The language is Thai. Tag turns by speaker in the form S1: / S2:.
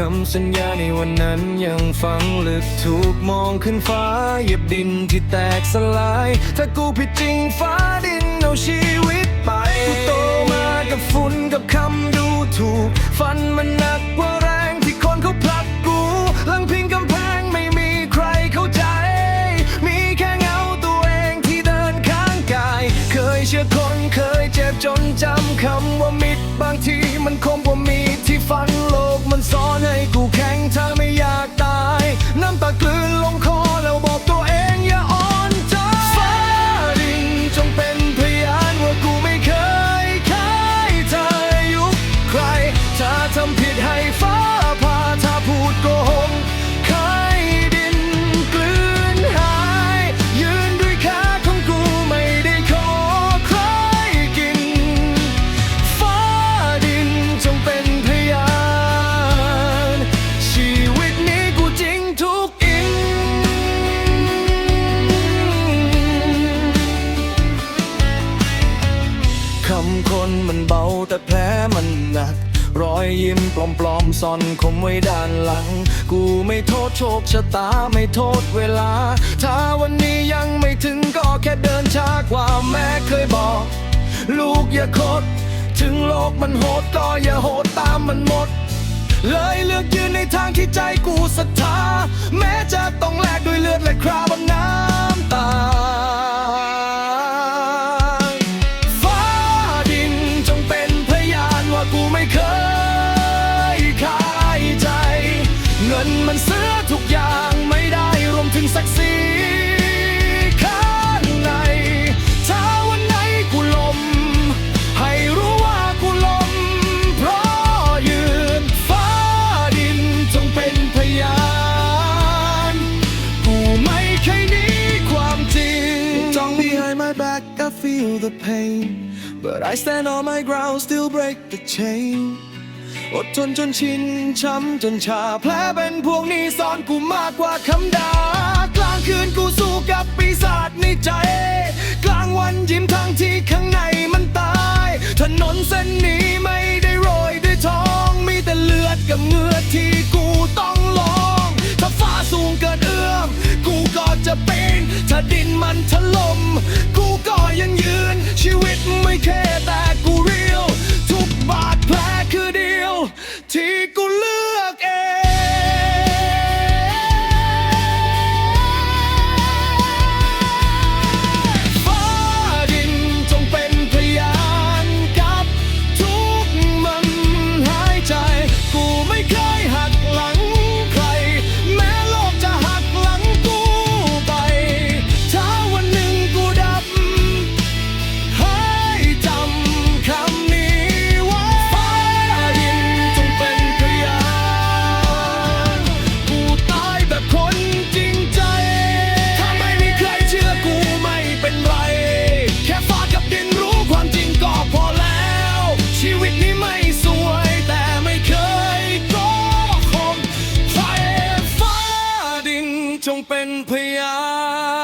S1: คำสัญญาในวันนั้นยังฝังลึกถูกมองขึ้นฟ้าเหยียบดินที่แตกสลาย ถ้ากูผิดจริงฟ้าดินเอาชีวิตไปกูโตมากับฝุ่นกับคำดูถูก ฟันมันหนักกว่าแรงที่คนเขาผลักกูหลังพิงกำแพงไม่มีใครเข้าใจ มีแค่เงาตัวเองที่เดินข้างกาย เคยเชื่อคนเคยเจ็บจนจำคำว่ามิตรบางทีมันคมกว่ามีดที่ฟันโลกมันสอน ทำผิดให้ฟ้าผ่าถ้าพูดโกหกขายดินกลืนหาย ยืนด้วยขาของกูไม่ได้ขอใครกิน ฟ้าดินจงเป็นพยาน ชีวิตนี้กูจริงทุกอิน คำคนมันเบาแต่แผลมันหนัก รอยยิ้มปลอมๆซ่อนคมไว้ด้านหลัง กูไม่โทษโชคชะตาไม่โทษเวลา ถ้าวันนี้ยังไม่ถึงก็แค่เดินช้ากว่าแม่เคยบอก ลูกอย่าคด ถึงโลกมันโหดก็อย่าโหดตามมันหมด เลยเลือกยืนในทางที่ใจกูศรัทธา แม้จะต้องแลกด้วยเลือดและคราบน feel the pain But I stand on my ground still break the chain อดทนจนชินช้ำจนชาแผลเป็นพวกนี้สอนกูมากกว่าคำด่ากลางคืนกูสู้กับปีศาจในใจ กลางวันยิ้มทั้งที่ข้างในมันตาย ถนนเส้นนี้ไม่ได้โรยด้วยทอง มีแต่เลือดกับเหงื่อที่กูต้องลอง ถ้าฟ้าสูงเกินเอื้อม กูก็จะปีนถ้าดินมันถล่ม เป็นพยาน